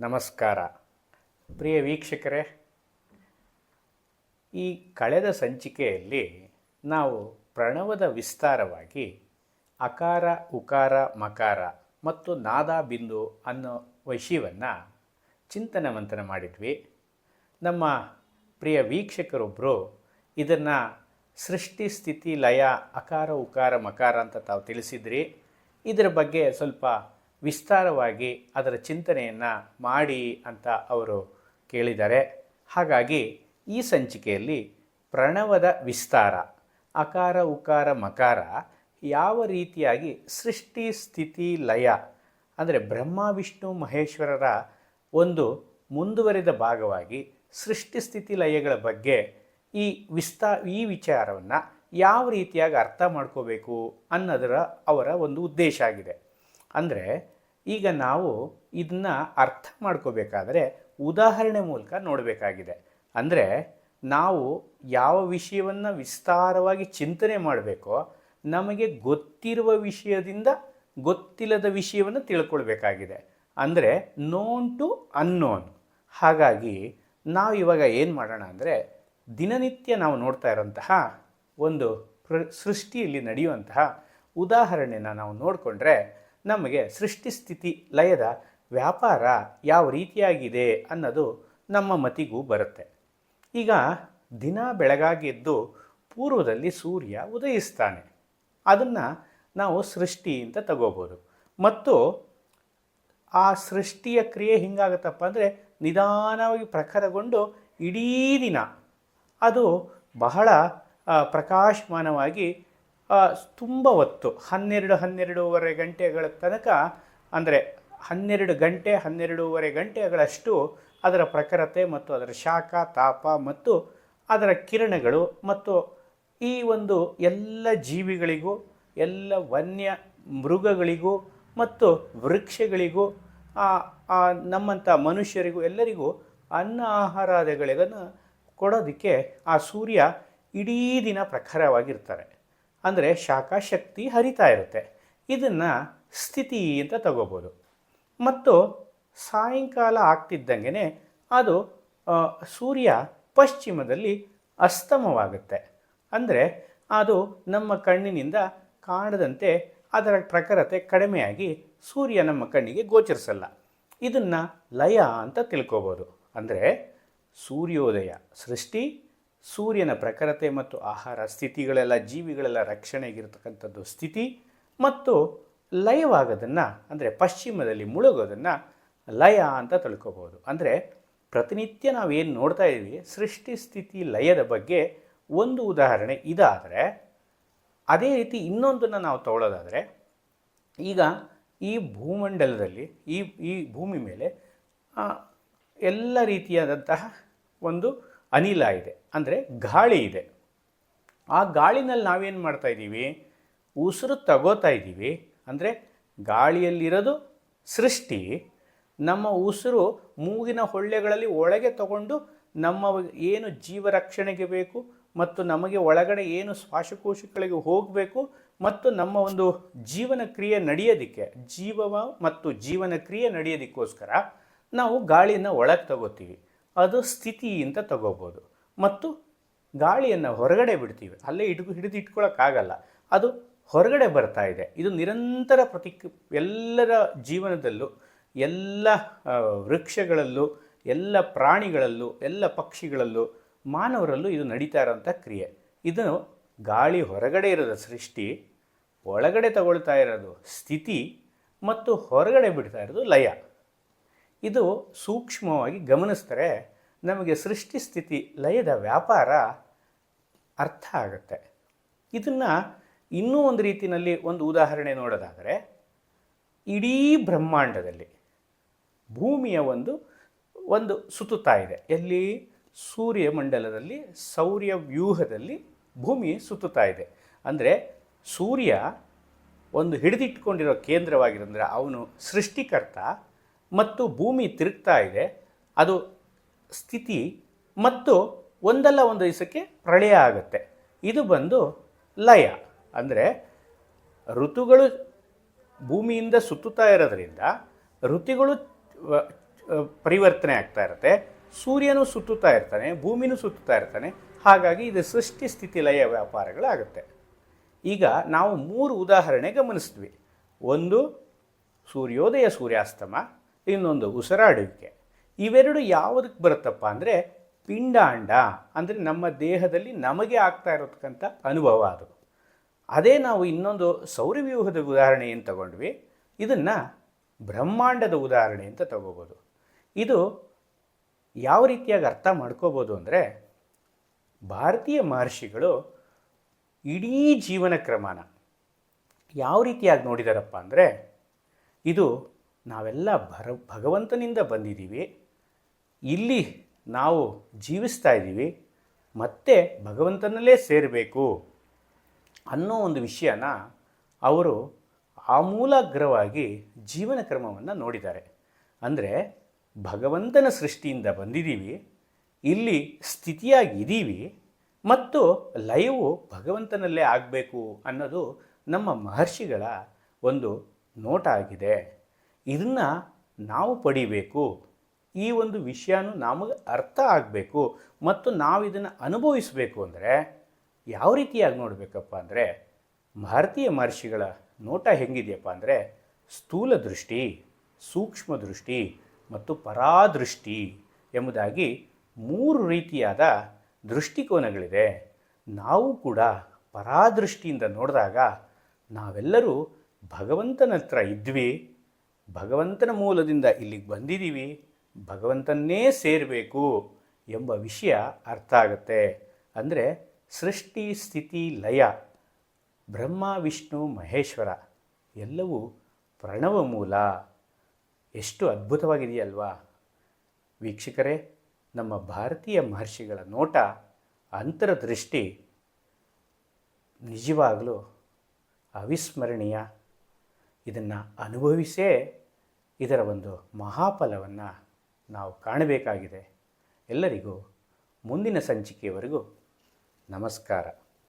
ನಮಸ್ಕಾರ. ಪ್ರಿಯ ವೀಕ್ಷಕರೇ, ಈ ಕಳೆದ ಸಂಚಿಕೆಯಲ್ಲಿ ನಾವು ಪ್ರಣವದ ವಿಸ್ತಾರವಾಗಿ ಅಕಾರ, ಉಕಾರ, ಮಕಾರ ಮತ್ತು ನಾದಾ ಬಿಂದು ಅನ್ನೋ ವಿಷಯವನ್ನು ಚಿಂತನವಂತನ ಮಾಡಿದ್ವಿ. ನಮ್ಮ ಪ್ರಿಯ ವೀಕ್ಷಕರೊಬ್ಬರು ಇದನ್ನು ಸೃಷ್ಟಿ, ಸ್ಥಿತಿ, ಲಯ, ಅಕಾರ, ಉಕಾರ, ಮಕಾರ ಅಂತ ತಾವು ತಿಳಿಸಿದ್ರಿ. ಇದರ ಬಗ್ಗೆ ಸ್ವಲ್ಪ ವಿಸ್ತಾರವಾಗಿ ಅದರ ಚಿಂತನೆಯನ್ನು ಮಾಡಿ ಅಂತ ಅವರು ಕೇಳಿದ್ದಾರೆ. ಹಾಗಾಗಿ ಈ ಸಂಚಿಕೆಯಲ್ಲಿ ಪ್ರಣವದ ವಿಸ್ತಾರ, ಅಕಾರ, ಉಕಾರ, ಮಕಾರ ಯಾವ ರೀತಿಯಾಗಿ ಸೃಷ್ಟಿ, ಸ್ಥಿತಿ, ಲಯ ಅಂದರೆ ಬ್ರಹ್ಮ, ವಿಷ್ಣು, ಮಹೇಶ್ವರರ ಒಂದು ಮುಂದುವರಿದ ಭಾಗವಾಗಿ ಸೃಷ್ಟಿ, ಸ್ಥಿತಿ, ಲಯಗಳ ಬಗ್ಗೆ ಈ ವಿಸ್ತಾ, ಈ ವಿಚಾರವನ್ನು ಯಾವ ರೀತಿಯಾಗಿ ಅರ್ಥ ಮಾಡ್ಕೋಬೇಕು ಅನ್ನೋದರ ಅವರ ಒಂದು ಉದ್ದೇಶ ಆಗಿದೆ. ಅಂದರೆ ಈಗ ನಾವು ಇದನ್ನ ಅರ್ಥ ಮಾಡ್ಕೋಬೇಕಾದ್ರೆ ಉದಾಹರಣೆ ಮೂಲಕ ನೋಡಬೇಕಾಗಿದೆ. ಅಂದರೆ ನಾವು ಯಾವ ವಿಷಯವನ್ನು ವಿಸ್ತಾರವಾಗಿ ಚಿಂತನೆ ಮಾಡಬೇಕೋ ನಮಗೆ ಗೊತ್ತಿರುವ ವಿಷಯದಿಂದ ಗೊತ್ತಿಲ್ಲದ ವಿಷಯವನ್ನು ತಿಳ್ಕೊಳ್ಬೇಕಾಗಿದೆ. ಅಂದರೆ ನೋನ್ ಟು ಅನ್ನೋನ್ ಹಾಗಾಗಿ ನಾವು ಇವಾಗ ಏನು ಮಾಡೋಣ ಅಂದರೆ ದಿನನಿತ್ಯ ನಾವು ನೋಡ್ತಾ ಇರೋಂತಹ ಒಂದು ಸೃಷ್ಟಿಯಲ್ಲಿ ನಡೆಯುವಂತಹ ಉದಾಹರಣೆನ ನಾವು ನೋಡಿಕೊಂಡ್ರೆ ನಮಗೆ ಸೃಷ್ಟಿ ಸ್ಥಿತಿ ಲಯದ ವ್ಯಾಪಾರ ಯಾವ ರೀತಿಯಾಗಿದೆ ಅನ್ನೋದು ನಮ್ಮ ಮತಿಗೂ ಬರುತ್ತೆ. ಈಗ ದಿನ ಬೆಳಗಾಗಿದ್ದು ಪೂರ್ವದಲ್ಲಿ ಸೂರ್ಯ ಉದಯಿಸ್ತಾನೆ. ಅದನ್ನು ನಾವು ಸೃಷ್ಟಿ ಅಂತ ತಗೋಬೋದು. ಮತ್ತು ಆ ಸೃಷ್ಟಿಯ ಕ್ರಿಯೆ ಹಿಂಗಾಗತ್ತಪ್ಪ ಅಂದರೆ ನಿಧಾನವಾಗಿ ಪ್ರಖರಗೊಂಡು ಇಡೀ ದಿನ. ಅದು ಬಹಳ ಪ್ರಕಾಶಮಾನವಾಗಿ ತುಂಬ ಹೊತ್ತು, ಹನ್ನೆರಡು, ಹನ್ನೆರಡೂವರೆ ಗಂಟೆಗಳ ತನಕ, ಅಂದರೆ ಹನ್ನೆರಡು ಗಂಟೆ, ಹನ್ನೆರಡೂವರೆ ಗಂಟೆಗಳಷ್ಟು ಅದರ ಪ್ರಖರತೆ ಮತ್ತು ಅದರ ಶಾಖ, ತಾಪ ಮತ್ತು ಅದರ ಕಿರಣಗಳು ಮತ್ತು ಈ ಒಂದು ಎಲ್ಲ ಜೀವಿಗಳಿಗೂ, ಎಲ್ಲ ವನ್ಯ ಮೃಗಗಳಿಗೂ ಮತ್ತು ವೃಕ್ಷಗಳಿಗೂ ನಮ್ಮಂಥ ಮನುಷ್ಯರಿಗೂ, ಎಲ್ಲರಿಗೂ ಅನ್ನ ಆಹಾರಾದಿಗಳಿಗನ್ನು ಕೊಡೋದಕ್ಕೆ ಆ ಸೂರ್ಯ ಇಡೀ ದಿನ ಪ್ರಖರವಾಗಿರ್ತಾರೆ. ಅಂದರೆ ಶಾಖ ಶಕ್ತಿ ಹರಿತಾ ಇರುತ್ತೆ. ಇದನ್ನು ಸ್ಥಿತಿ ಅಂತ ತಗೋಬೋದು. ಮತ್ತು ಸಾಯಂಕಾಲ ಆಗ್ತಿದ್ದಂಗೆ ಅದು ಸೂರ್ಯ ಪಶ್ಚಿಮದಲ್ಲಿ ಅಸ್ತಮವಾಗುತ್ತೆ. ಅಂದರೆ ಅದು ನಮ್ಮ ಕಣ್ಣಿನಿಂದ ಕಾಣದಂತೆ ಅದರ ಪ್ರಖರತೆ ಕಡಿಮೆಯಾಗಿ ಸೂರ್ಯ ನಮ್ಮ ಕಣ್ಣಿಗೆ ಗೋಚರಿಸಲ್ಲ. ಇದನ್ನು ಲಯ ಅಂತ ತಿಳ್ಕೋಬೋದು. ಅಂದರೆ ಸೂರ್ಯೋದಯ ಸೃಷ್ಟಿ ಸೂರ್ಯನ ಪ್ರಖರತೆ ಮತ್ತು ಆಹಾರ ಸ್ಥಿತಿಗಳೆಲ್ಲ ಜೀವಿಗಳೆಲ್ಲ ರಕ್ಷಣೆಗಿರ್ತಕ್ಕಂಥದ್ದು ಸ್ಥಿತಿ ಮತ್ತು ಲಯವಾಗೋದನ್ನು, ಅಂದರೆ ಪಶ್ಚಿಮದಲ್ಲಿ ಮುಳುಗೋದನ್ನು ಲಯ ಅಂತ ತಿಳ್ಕೊಬೋದು. ಅಂದರೆ ಪ್ರತಿನಿತ್ಯ ನಾವೇನು ನೋಡ್ತಾ ಇದ್ದೀವಿ, ಸೃಷ್ಟಿ ಸ್ಥಿತಿ ಲಯದ ಬಗ್ಗೆ ಒಂದು ಉದಾಹರಣೆ ಇದಾದರೆ, ಅದೇ ರೀತಿ ಇನ್ನೊಂದನ್ನು ನಾವು ತಗೊಳ್ಳೋದಾದರೆ ಈಗ ಈ ಭೂಮಂಡಲದಲ್ಲಿ, ಈ ಈ ಭೂಮಿ ಮೇಲೆ ಎಲ್ಲ ರೀತಿಯಾದಂತಹ ಒಂದು ಅನಿಲ ಇದೆ, ಅಂದರೆ ಗಾಳಿ ಇದೆ. ಆ ಗಾಳಿನಲ್ಲಿ ನಾವೇನು ಮಾಡ್ತಾ ಇದ್ದೀವಿ? ಉಸಿರು ತಗೋತಾ ಇದ್ದೀವಿ. ಅಂದರೆ ಗಾಳಿಯಲ್ಲಿರೋದು ಸೃಷ್ಟಿ. ನಮ್ಮ ಉಸಿರು ಮೂಗಿನ ಹೊಳ್ಳೆಗಳಲ್ಲಿ ಒಳಗೆ ತಗೊಂಡು ನಮ್ಮ ಏನು ಜೀವ ರಕ್ಷಣೆಗೆ ಬೇಕು ಮತ್ತು ನಮಗೆ ಒಳಗಡೆ ಏನು ಶ್ವಾಸಕೋಶಗಳಿಗೆ ಹೋಗಬೇಕು ಮತ್ತು ನಮ್ಮ ಒಂದು ಜೀವನ ಕ್ರಿಯೆ ನಡೆಯೋದಕ್ಕೆ, ಜೀವವ ಮತ್ತು ಜೀವನ ಕ್ರಿಯೆ ನಡೆಯೋದಕ್ಕೋಸ್ಕರ ನಾವು ಗಾಳಿಯನ್ನು ಒಳಗೆ ತಗೋತೀವಿ. ಅದು ಸ್ಥಿತಿ ಅಂತ ತಗೋಬೋದು. ಮತ್ತು ಗಾಳಿಯನ್ನು ಹೊರಗಡೆ ಬಿಡ್ತೀವಿ. ಅಲ್ಲೇ ಹಿಡಿದು ಹಿಡಿದು ಇಟ್ಕೊಳ್ಳೋಕ್ಕಾಗಲ್ಲ ಅದು ಹೊರಗಡೆ ಬರ್ತಾ ಇದೆ. ಇದು ನಿರಂತರ ಪ್ರತಿಕ್, ಎಲ್ಲರ ಜೀವನದಲ್ಲೂ, ಎಲ್ಲ ವೃಕ್ಷಗಳಲ್ಲೂ, ಎಲ್ಲ ಪ್ರಾಣಿಗಳಲ್ಲೂ, ಎಲ್ಲ ಪಕ್ಷಿಗಳಲ್ಲೂ, ಮಾನವರಲ್ಲೂ ಇದು ನಡೀತಾ ಇರೋಂಥ ಕ್ರಿಯೆ. ಇದು ಗಾಳಿ ಹೊರಗಡೆ ಇರೋದು ಸೃಷ್ಟಿ, ಒಳಗಡೆ ತಗೊಳ್ತಾ ಇರೋದು ಸ್ಥಿತಿ, ಮತ್ತು ಹೊರಗಡೆ ಬಿಡ್ತಾ ಇರೋದು ಲಯ. ಇದು ಸೂಕ್ಷ್ಮವಾಗಿ ಗಮನಿಸಿದರೆ ನಮಗೆ ಸೃಷ್ಟಿ ಸ್ಥಿತಿ ಲಯದ ವ್ಯಾಪಾರ ಅರ್ಥ ಆಗುತ್ತೆ. ಇದನ್ನು ಇನ್ನೂ ಒಂದು ರೀತಿಯಲ್ಲಿ ಒಂದು ಉದಾಹರಣೆ ನೋಡೋದಾದರೆ, ಇಡೀ ಬ್ರಹ್ಮಾಂಡದಲ್ಲಿ ಭೂಮಿಯ ಒಂದು ಒಂದು ಸುತ್ತುತ್ತಾ ಇದೆ. ಎಲ್ಲಿ? ಸೂರ್ಯಮಂಡಲದಲ್ಲಿ ಸೌರ್ಯ ವ್ಯೂಹದಲ್ಲಿ ಭೂಮಿ ಸುತ್ತುತ್ತಾ ಇದೆ. ಅಂದರೆ ಸೂರ್ಯ ಒಂದು ಹಿಡಿದಿಟ್ಕೊಂಡಿರೋ ಕೇಂದ್ರವಾಗಿರಂದ್ರೆ ಅವನು ಸೃಷ್ಟಿಕರ್ತ ಮತ್ತು ಭೂಮಿ ತಿರುಗ್ತಾ ಇದೆ. ಅದು ಸ್ಥಿತಿ ಮತ್ತು ಒಂದಲ್ಲ ಒಂದು ದಿವಸಕ್ಕೆ ಪ್ರಳಯ ಆಗುತ್ತೆ. ಇದು ಬಂದು ಲಯ. ಅಂದರೆ ಋತುಗಳು ಭೂಮಿಯಿಂದ ಸುತ್ತುತ್ತಾ ಇರೋದ್ರಿಂದ ಋತುಗಳು ಪರಿವರ್ತನೆ ಆಗ್ತಾ ಇರುತ್ತೆ. ಸೂರ್ಯನೂ ಸುತ್ತುತ್ತಾ ಇರ್ತಾನೆ, ಭೂಮಿನೂ ಸುತ್ತುತ್ತಾ ಇರ್ತಾನೆ. ಹಾಗಾಗಿ ಇದು ಸೃಷ್ಟಿ ಸ್ಥಿತಿ ಲಯ ವ್ಯಾಪಾರಗಳಾಗುತ್ತೆ. ಈಗ ನಾವು ಮೂರು ಉದಾಹರಣೆ ಗಮನಿಸಿದ್ವಿ. ಒಂದು ಸೂರ್ಯೋದಯ ಸೂರ್ಯಾಸ್ತಮ, ಇನ್ನೊಂದು ಉಸಿರಾಡುವಿಕೆ. ಇವೆರಡು ಯಾವುದಕ್ಕೆ ಬರುತ್ತಪ್ಪ ಅಂದರೆ ಪಿಂಡಾಂಡ, ಅಂದರೆ ನಮ್ಮ ದೇಹದಲ್ಲಿ ನಮಗೆ ಆಗ್ತಾ ಇರತಕ್ಕಂಥ ಅನುಭವ ಅದು. ಅದೇ ನಾವು ಇನ್ನೊಂದು ಸೌರವ್ಯೂಹದ ಉದಾಹರಣೆ ಏನು ತಗೊಂಡ್ವಿ. ಇದನ್ನು ಬ್ರಹ್ಮಾಂಡದ ಉದಾಹರಣೆ ಅಂತ ತಗೋಬೋದು. ಇದು ಯಾವ ರೀತಿಯಾಗಿ ಅರ್ಥ ಮಾಡ್ಕೋಬೋದು ಅಂದರೆ ಭಾರತೀಯ ಮಹರ್ಷಿಗಳು ಇಡೀ ಜೀವನ ಕ್ರಮಾನ ಯಾವ ರೀತಿಯಾಗಿ ನೋಡಿದಾರಪ್ಪ ಅಂದರೆ ಇದು ನಾವೆಲ್ಲ ಭರ ಭಗವಂತನಿಂದ ಬಂದಿದ್ದೀವಿ. ಇಲ್ಲಿ ನಾವು ಜೀವಿಸ್ತಾ ಇದ್ದೀವಿ, ಮತ್ತೆ ಭಗವಂತನಲ್ಲೇ ಸೇರಬೇಕು ಅನ್ನೋ ಒಂದು ವಿಷಯನ ಅವರು ಆಮೂಲಾಗ್ರವಾಗಿ ಜೀವನ ಕ್ರಮವನ್ನು ನೋಡಿದ್ದಾರೆ. ಅಂದರೆ ಭಗವಂತನ ಸೃಷ್ಟಿಯಿಂದ ಬಂದಿದ್ದೀವಿ, ಇಲ್ಲಿ ಸ್ಥಿತಿಯಾಗಿದ್ದೀವಿ, ಮತ್ತು ಲಯವು ಭಗವಂತನಲ್ಲೇ ಆಗಬೇಕು ಅನ್ನೋದು ನಮ್ಮ ಮಹರ್ಷಿಗಳ ಒಂದು ನೋಟ ಆಗಿದೆ. ಇದನ್ನು ನಾವು ಪಡಿಬೇಕು. ಈ ಒಂದು ವಿಷಯನೂ ನಮಗೆ ಅರ್ಥ ಆಗಬೇಕು ಮತ್ತು ನಾವು ಇದನ್ನು ಅನುಭವಿಸಬೇಕು ಅಂದರೆ ಯಾವ ರೀತಿಯಾಗಿ ನೋಡಬೇಕಪ್ಪ ಅಂದರೆ ಭಾರತೀಯ ಮಹರ್ಷಿಗಳ ನೋಟ ಹೆಂಗಿದೆಯಪ್ಪ ಅಂದರೆ ಸ್ಥೂಲ ದೃಷ್ಟಿ, ಸೂಕ್ಷ್ಮ ದೃಷ್ಟಿ ಮತ್ತು ಪರಾದೃಷ್ಟಿ ಎಂಬುದಾಗಿ ಮೂರು ರೀತಿಯಾದ ದೃಷ್ಟಿಕೋನಗಳಿದೆ. ನಾವು ಕೂಡ ಪರಾದೃಷ್ಟಿಯಿಂದ ನೋಡಿದಾಗ ನಾವೆಲ್ಲರೂ ಭಗವಂತನ ಹತ್ರ ಇದ್ವಿ, ಭಗವಂತನ ಮೂಲದಿಂದ ಇಲ್ಲಿಗೆ ಬಂದಿದ್ದೀವಿ ಭಗವಂತನ್ನೇ ಸೇರಬೇಕು ಎಂಬ ವಿಷಯ ಅರ್ಥ ಆಗುತ್ತೆ. ಅಂದರೆ ಸೃಷ್ಟಿ, ಸ್ಥಿತಿ, ಲಯ, ಬ್ರಹ್ಮ, ವಿಷ್ಣು, ಮಹೇಶ್ವರ ಎಲ್ಲವೂ ಪ್ರಣವ ಮೂಲ. ಎಷ್ಟು ಅದ್ಭುತವಾಗಿದೆಯಲ್ವಾ? ವೀಕ್ಷಕರೇ, ನಮ್ಮ ಭಾರತೀಯ ಮಹರ್ಷಿಗಳ ನೋಟ, ಅಂತರದೃಷ್ಟಿ ನಿಜವಾಗಲೂ ಅವಿಸ್ಮರಣೀಯ. ಇದನ್ನು ಅನುಭವಿಸೇ ಇದರ ಒಂದು ಮಹಾಫಲವನ್ನು ನಾವು ಕಾಣಬೇಕಾಗಿದೆ. ಎಲ್ಲರಿಗೂ ಮುಂದಿನ ಸಂಚಿಕೆಯವರೆಗೂ ನಮಸ್ಕಾರ.